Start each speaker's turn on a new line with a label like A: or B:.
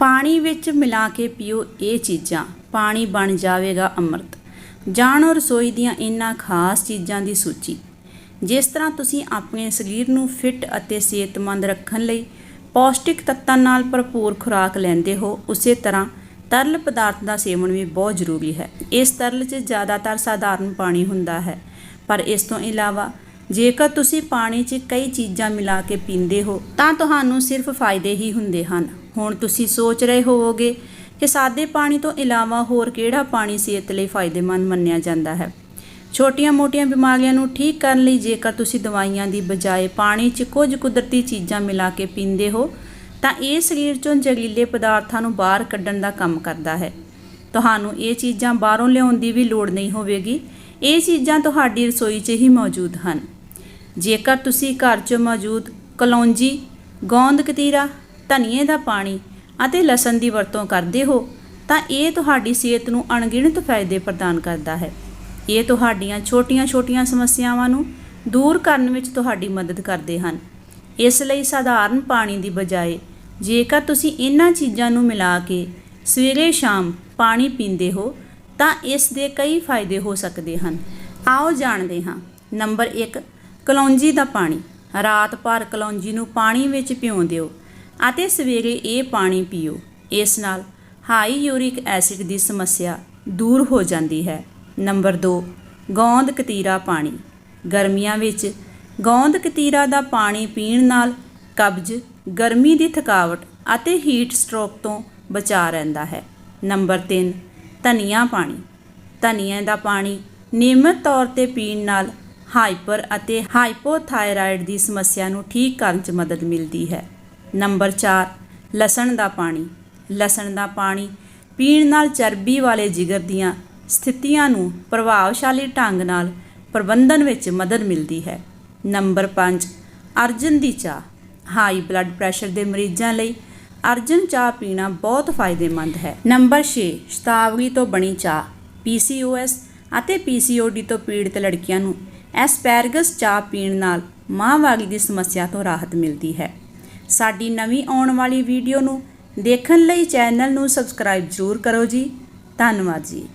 A: ਪਾਣੀ ਵਿੱਚ ਮਿਲਾ ਕੇ ਪੀਓ ਇਹ ਚੀਜ਼ਾਂ। ਪਾਣੀ ਬਣ ਜਾਵੇਗਾ ਅੰਮ੍ਰਿਤ। ਜਾਣੋ ਰਸੋਈ ਦੀਆਂ ਇਹਨਾਂ ਖਾਸ ਚੀਜ਼ਾਂ ਦੀ ਸੂਚੀ। ਜਿਸ ਤਰ੍ਹਾਂ ਤੁਸੀਂ ਆਪਣੇ ਸਰੀਰ ਨੂੰ ਫਿੱਟ ਅਤੇ ਸਿਹਤਮੰਦ ਰੱਖਣ ਲਈ ਪੌਸ਼ਟਿਕ ਤੱਤਾਂ ਨਾਲ ਭਰਪੂਰ ਖੁਰਾਕ ਲੈਂਦੇ ਹੋ, ਉਸੇ ਤਰ੍ਹਾਂ ਤਰਲ ਪਦਾਰਥ ਦਾ ਸੇਵਨ ਵੀ ਬਹੁਤ ਜ਼ਰੂਰੀ ਹੈ। ਇਸ ਤਰਲ 'ਚ ਜ਼ਿਆਦਾਤਰ ਸਾਧਾਰਨ ਪਾਣੀ ਹੁੰਦਾ ਹੈ। ਪਰ ਇਸ ਤੋਂ ਇਲਾਵਾ, ਜੇਕਰ ਤੁਸੀਂ ਪਾਣੀ 'ਚ ਕਈ ਚੀਜ਼ਾਂ ਮਿਲਾ ਕੇ ਪੀਂਦੇ ਹੋ, ਤਾਂ ਤੁਹਾਨੂੰ ਸਿਰਫ ਫਾਇਦੇ ਹੀ ਹੁੰਦੇ ਹਨ। ਹੁਣ ਤੁਸੀਂ ਸੋਚ ਰਹੇ ਹੋਵੋਗੇ ਕਿ ਸਾਦੇ ਪਾਣੀ ਤੋਂ ਇਲਾਵਾ ਹੋਰ ਕਿਹੜਾ ਪਾਣੀ ਸਿਹਤ ਲਈ ਫਾਇਦੇਮੰਦ ਮੰਨਿਆ ਜਾਂਦਾ ਹੈ? ਛੋਟੀਆਂ-ਮੋਟੀਆਂ ਬਿਮਾਰੀਆਂ ਨੂੰ ਠੀਕ ਕਰਨ ਲਈ ਜੇਕਰ ਤੁਸੀਂ ਦਵਾਈਆਂ ਦੀ ਬਜਾਏ ਪਾਣੀ 'ਚ ਕੁਝ ਕੁਦਰਤੀ ਚੀਜ਼ਾਂ ਮਿਲਾ ਕੇ ਪੀਂਦੇ ਹੋ, ਤਾਂ ਇਹ ਸਰੀਰ 'ਚੋਂ ਜ਼ਹਿਰੀਲੇ ਪਦਾਰਥਾਂ ਨੂੰ ਬਾਹਰ ਕੱਢਣ ਦਾ ਕੰਮ ਕਰਦਾ ਹੈ। ਤੁਹਾਨੂੰ ਇਹ ਚੀਜ਼ਾਂ ਬਾਹਰੋਂ ਲਿਆਉਣ ਦੀ ਵੀ ਲੋੜ ਨਹੀਂ ਹੋਵੇਗੀ। ਇਹ ਚੀਜ਼ਾਂ ਤੁਹਾਡੀ ਰਸੋਈ 'ਚ ਹੀ ਮੌਜੂਦ ਹਨ। ਜੇਕਰ ਤੁਸੀਂ ਘਰ 'ਚ ਮੌਜੂਦ ਕਲੌਂਜੀ, ਗੋਂਦ ਕਤੀਰਾ ਧਨੀਏ ਦਾ ਪਾਣੀ ਅਤੇ ਲਸਣ ਦੀ ਵਰਤੋਂ ਕਰਦੇ ਹੋ, ਤਾਂ ਇਹ ਤੁਹਾਡੀ ਸਿਹਤ ਨੂੰ ਅਣਗਿਣਤ ਫਾਇਦੇ ਪ੍ਰਦਾਨ ਕਰਦਾ ਹੈ। ਇਹ ਤੁਹਾਡੀਆਂ ਛੋਟੀਆਂ-ਛੋਟੀਆਂ ਸਮੱਸਿਆਵਾਂ ਨੂੰ ਦੂਰ ਕਰਨ ਵਿੱਚ ਤੁਹਾਡੀ ਮਦਦ ਕਰਦੇ ਹਨ। ਇਸ ਲਈ ਸਾਧਾਰਨ ਪਾਣੀ ਦੀ ਬਜਾਏ, ਜੇਕਰ ਤੁਸੀਂ ਇਹਨਾਂ ਚੀਜ਼ਾਂ ਨੂੰ ਮਿਲਾ ਕੇ ਸਵੇਰੇ ਸ਼ਾਮ ਪਾਣੀ ਪੀਂਦੇ ਹੋ, ਤਾਂ ਇਸ ਦੇ ਕਈ ਫਾਇਦੇ ਹੋ ਸਕਦੇ ਹਨ। ਆਓ ਜਾਣਦੇ ਹਾਂ। ਨੰਬਰ 1 ਕਲੌਂਜੀ ਦਾ ਪਾਣੀ। ਰਾਤ ਭਰ ਕਲੌਂਜੀ ਨੂੰ ਪਾਣੀ ਵਿੱਚ ਭਿਉਂ ਦਿਓ। ਅਤੇ ਸਵੇਰੇ ਇਹ ਪਾਣੀ ਪੀਓ। ਇਸ ਨਾਲ ਹਾਈ ਯੂਰਿਕ ਐਸਿਡ ਦੀ ਸਮੱਸਿਆ ਦੂਰ ਹੋ ਜਾਂਦੀ ਹੈ। ਨੰਬਰ 2 ਗੋਂਦ ਕਤੀਰਾ ਪਾਣੀ। ਗਰਮੀਆਂ ਵਿੱਚ ਗੋਂਦ ਕਤੀਰਾ ਦਾ ਪਾਣੀ ਪੀਣ ਨਾਲ ਕਬਜ਼ ਗਰਮੀ ਦੀ ਥਕਾਵਟ ਅਤੇ ਹੀਟ ਸਟ੍ਰੋਕ ਤੋਂ ਬਚਾ ਰਹਿੰਦਾ ਹੈ। ਨੰਬਰ 3 ਧਨੀਆ ਪਾਣੀ। ਧਨੀਏ ਦਾ ਪਾਣੀ ਨਿਯਮਿਤ ਤੌਰ ਤੇ ਪੀਣ ਨਾਲ ਹਾਈਪਰ ਅਤੇ ਹਾਈਪੋਥਾਇਰਾਇਡ ਦੀ ਸਮੱਸਿਆ ਨੂੰ ਠੀਕ ਕਰਨ 'ਚ ਮਦਦ ਮਿਲਦੀ ਹੈ। ਨੰਬਰ 4 ਲਸਣ ਦਾ ਪਾਣੀ। ਲਸਣ ਦਾ ਪਾਣੀ ਪੀਣ ਨਾਲ ਚਰਬੀ ਵਾਲੇ ਜਿਗਰ ਦੀਆਂ ਸਥਿਤੀਆਂ ਨੂੰ ਪ੍ਰਭਾਵਸ਼ਾਲੀ ਢੰਗ ਨਾਲ ਪ੍ਰਬੰਧਨ ਵਿੱਚ ਮਦਦ ਮਿਲਦੀ ਹੈ। ਨੰਬਰ 5 ਅਰਜਨ ਦੀ ਚਾਹ। ਹਾਈ ਬਲੱਡ ਪ੍ਰੈਸ਼ਰ ਦੇ ਮਰੀਜ਼ਾਂ ਲਈ ਅਰਜਨ ਚਾਹ ਪੀਣਾ ਬਹੁਤ ਫਾਇਦੇਮੰਦ ਹੈ। ਨੰਬਰ 6 ਸ਼ਤਾਵਰੀ ਤੋਂ ਬਣੀ ਚਾਹ। PCOS ਅਤੇ PCOD ਤੋਂ ਪੀੜਤ ਲੜਕੀਆਂ ਨੂੰ ਐਸਪੈਰਗਸ ਚਾਹ ਪੀਣ ਨਾਲ ਮਾਹਵਾਰੀ ਦੀ ਸਮੱਸਿਆ ਤੋਂ ਰਾਹਤ ਮਿਲਦੀ ਹੈ। ਸਾਡੀ ਨਵੀਂ ਆਉਣ ਵਾਲੀ ਵੀਡੀਓ ਨੂੰ ਦੇਖਣ ਲਈ ਚੈਨਲ ਨੂੰ ਸਬਸਕ੍ਰਾਈਬ ਜ਼ਰੂਰ ਕਰੋ ਜੀ। ਧੰਨਵਾਦ ਜੀ।